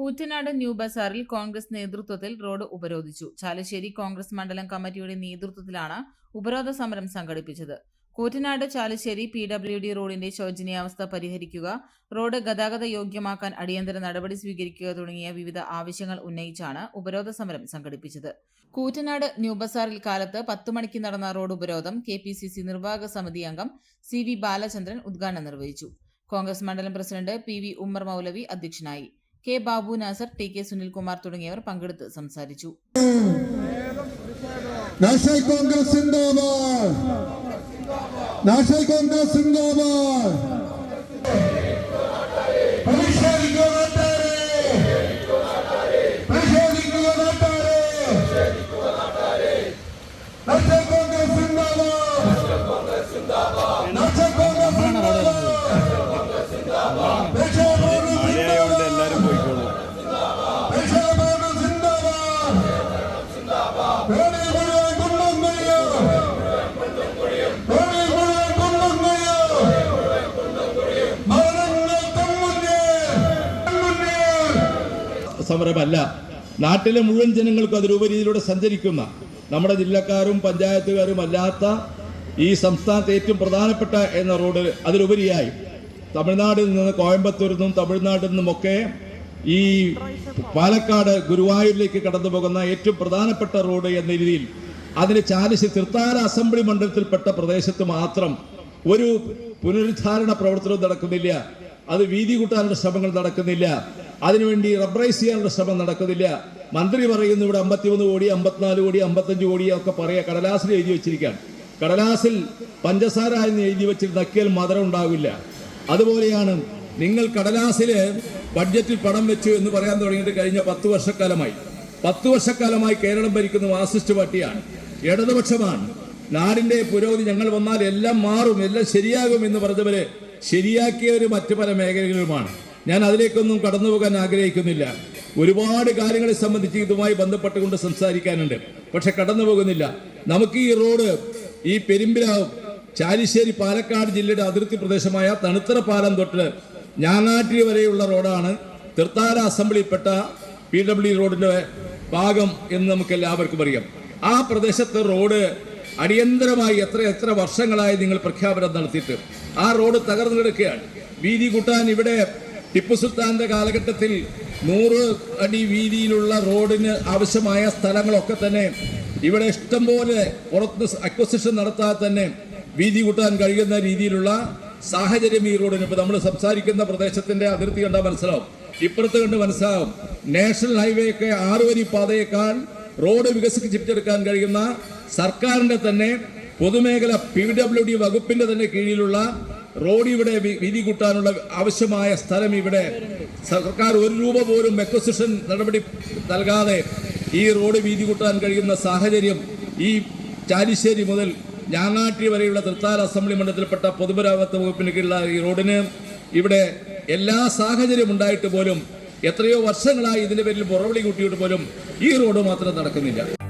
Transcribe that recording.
Koottanad new ബസാറിൽ Congress നേതൃത്വത്തിൽ road ഉപരോധിച്ചു. ചാലശ്ശേരി കോൺഗ്രസ് മണ്ഡലം കമ്മിറ്റിയുടെ നേതൃത്വത്തിലാണ് ഉപരോധ സമരം സംഘടിപ്പിച്ചത്. Koottanad Chalissery P W D റോഡിന്റെ ശോചനീയാവസ്ഥ പരിഹരിക്കുക റോഡ് ഗതാഗത യോഗ്യമാക്കാൻ അടിയന്തര നടപടി സ്വീകരിക്കുക തുടങ്ങിയ വിവിധ ആവശ്യങ്ങൾ ഉന്നയിച്ചാണ് ഉപരോധ സമരം സംഘടിപ്പിച്ചത്. കൂറ്റനാട് ന്യൂ ബസാറിൽ കാലത്ത് പത്തു മണിക്ക് നടന്ന റോഡ് ഉപരോധം കെ പി സി സി നിർവാഹക സമിതി അംഗം സി വി ബാലചന്ദ്രൻ ഉദ്ഘാടനം നിർവഹിച്ചു. കോൺഗ്രസ് മണ്ഡലം president P V Ummer Moulavi അധ്യക്ഷനായി. K Babu Nasar T K Sunilkumar തുടങ്ങിയവർ പങ്കെടുത്ത് സംസാരിച്ചു. നാഷണൽ കോൺഗ്രസ് സമരമല്ല. നാട്ടിലെ മുഴുവൻ ജനങ്ങൾക്കും അതിലുപരിയിലൂടെ സഞ്ചരിക്കുന്ന നമ്മുടെ ജില്ലക്കാരും പഞ്ചായത്തുകാരും അല്ലാത്ത ഈ സംസ്ഥാനത്തെ ഏറ്റവും പ്രധാനപ്പെട്ട എന്ന റോഡ് അതിലുപരിയായി. തമിഴ്നാട്ടിൽ നിന്ന് കോയമ്പത്തൂരിൽ നിന്നും തമിഴ്നാട്ടിൽ നിന്നുമൊക്കെ ഈ പാലക്കാട് ഗുരുവായൂരിലേക്ക് കടന്നു പോകുന്ന ഏറ്റവും പ്രധാനപ്പെട്ട റോഡ് എന്ന രീതിയിൽ അതിന് ചാലിശ്ശേരി തൃത്താല അസംബ്ലി മണ്ഡലത്തിൽപ്പെട്ട പ്രദേശത്ത് മാത്രം ഒരു പുനരുദ്ധാരണ പ്രവർത്തനവും നടക്കുന്നില്ല. അത് വീതി കൂട്ടാനുള്ള ശ്രമങ്ങൾ നടക്കുന്നില്ല. അതിനുവേണ്ടി റബ്ബറൈസ് ചെയ്യാനുള്ള ശ്രമം നടക്കുന്നില്ല. മന്ത്രി പറയുന്നു ഇവിടെ അമ്പത്തിമൂന്ന് കോടി അമ്പത്തിനാല് കോടി അമ്പത്തഞ്ച് കോടി ഒക്കെ പറയുക കടലാസിൽ എഴുതി വെച്ചിരിക്കുകയാണ്. കടലാസിൽ പഞ്ചസാര എന്ന് എഴുതി വെച്ചിരുന്ന നക്കിയാൽ മധുരം ഉണ്ടാവില്ല. അതുപോലെയാണ് നിങ്ങൾ കടലാസിൽ ബഡ്ജറ്റിൽ പണം വെച്ചു എന്ന് പറയാൻ തുടങ്ങിയിട്ട് കഴിഞ്ഞ പത്ത് വർഷക്കാലമായി. പത്ത് വർഷക്കാലമായി കേരളം ഭരിക്കുന്ന മാർസിസ്റ്റ് പാർട്ടിയാണ്. ഇടതുപക്ഷമാണ്. നാടിന്റെ പുരോഗതി ഞങ്ങൾ വന്നാൽ എല്ലാം മാറും എല്ലാം ശരിയാകും എന്ന് പറഞ്ഞവര് ശരിയാക്കിയവര് മറ്റു പല മേഖലകളുമാണ് ഞാൻ അതിലേക്കൊന്നും കടന്നു പോകാൻ ആഗ്രഹിക്കുന്നില്ല. ഒരുപാട് കാര്യങ്ങളെ സംബന്ധിച്ച് ഇതുമായി ബന്ധപ്പെട്ടുകൊണ്ട് സംസാരിക്കാനുണ്ട്. പക്ഷെ കടന്നു പോകുന്നില്ല നമുക്ക് ഈ റോഡ് ഈ പെരുമ്പിലാവും ചാലിശ്ശേരി പാലക്കാട് ജില്ലയുടെ അതിർത്തി പ്രദേശമായ തണുത്തറ പാലം തൊട്ട് ഞാങ്ങാട്ടി വരെയുള്ള റോഡാണ്. തൃത്താല അസംബ്ലിയിൽപ്പെട്ട പി ഡബ്ല്യു റോഡിന്റെ ഭാഗം എന്ന് നമുക്ക് എല്ലാവർക്കും അറിയാം. ആ പ്രദേശത്തെ റോഡ് അടിയന്തരമായി എത്ര എത്ര വർഷങ്ങളായി നിങ്ങൾ പ്രഖ്യാപനം നടത്തിയിട്ട് ആ റോഡ് തകർന്നു കിടക്കുകയാണ്. വീതി കൂട്ടാൻ ഇവിടെ ടിപ്പു സുൽത്താന്റെ കാലഘട്ടത്തിൽ നൂറ് അടി വീതിയിലുള്ള റോഡിന് ആവശ്യമായ സ്ഥലങ്ങളൊക്കെ തന്നെ ഇവിടെ ഇഷ്ടംപോലെ പുറത്ത് അക്വസിഷൻ നടത്താതെ തന്നെ വീതി കൂട്ടാൻ കഴിയുന്ന രീതിയിലുള്ള സാഹചര്യം ഈ റോഡിന് ഇപ്പൊ നമ്മൾ സംസാരിക്കുന്ന പ്രദേശത്തിന്റെ അതിർത്തി കണ്ടാൽ മനസ്സിലാവും. ഇപ്പുറത്ത് കണ്ട് മനസ്സിലാവും. നാഷണൽ ഹൈവേ ഒക്കെ ആറുവരി പാതയേക്കാൾ റോഡ് വികസിപ്പിച്ചെടുക്കാൻ കഴിയുന്ന സർക്കാരിന്റെ തന്നെ പൊതുമേഖല പി ഡബ്ല്യു ഡി വകുപ്പിന്റെ തന്നെ കീഴിലുള്ള റോഡ് ഇവിടെ വീതി കൂട്ടാനുള്ള ആവശ്യമായ സ്ഥലം ഇവിടെ സർക്കാർ ഒരു രൂപ പോലും എക്വസിഷൻ നടപടി നൽകാതെ ഈ റോഡ് വീതി കൂട്ടാൻ കഴിയുന്ന സാഹചര്യം ഈ ചാലിശ്ശേരി മുതൽ ഞാങ്ങാട്ടി വരെയുള്ള തൃത്താല അസംബ്ലി മണ്ഡലത്തിൽപ്പെട്ട പൊതുമരാമത്ത് വകുപ്പിന് കീഴിലുള്ള ഈ റോഡിന് ഇവിടെ എല്ലാ സാഹചര്യം ഉണ്ടായിട്ട് പോലും എത്രയോ വർഷങ്ങളായി ഇതിന്റെ പേരിൽ പുറവിളി കൂട്ടിയിട്ട് പോലും ഈ റോഡ് മാത്രം നടക്കുന്നില്ല.